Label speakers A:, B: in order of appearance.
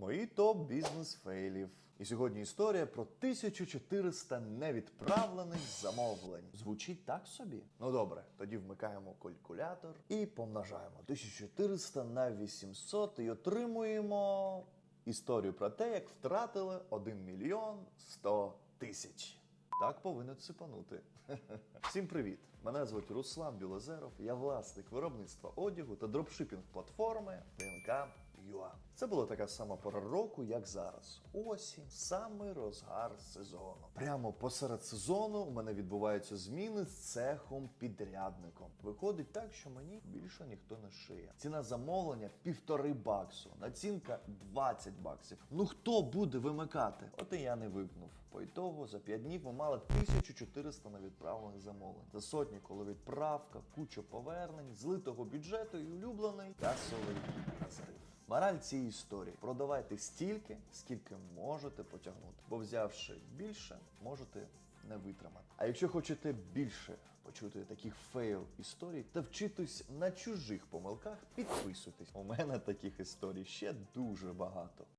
A: Мої топ бізнес фейлів. І сьогодні історія про 1400 невідправлених замовлень. Звучить так собі. Ну добре, тоді вмикаємо калькулятор і помножаємо 1400 на 800 і отримуємо історію про те, як втратили 1 мільйон 100 тисяч. Так повинно ципанути. Всім привіт! Мене звуть Руслан Білозеров. Я власник виробництва одягу та дропшипінг платформи ДНК.UA. Це була така сама пора року, як зараз. Осінь, самий розгар сезону. Прямо посеред сезону у мене відбуваються зміни з цехом підрядником. Виходить так, що мені більше ніхто не шиє. Ціна замовлення півтори баксу, націнка 20 баксів. Ну хто буде вимикати? От і я не вимкнув. По ітогу за 5 днів ми мали 1400 на відправлених замовлень. За сотні, коли відправка, куча повернень, злитого бюджету і улюблений касовий. Мораль цієї історії: продавайте стільки, скільки можете потягнути, бо взявши більше, можете не витримати. А якщо хочете більше почути таких фейл історій та вчитись на чужих помилках, підписуйтесь. У мене таких історій ще дуже багато.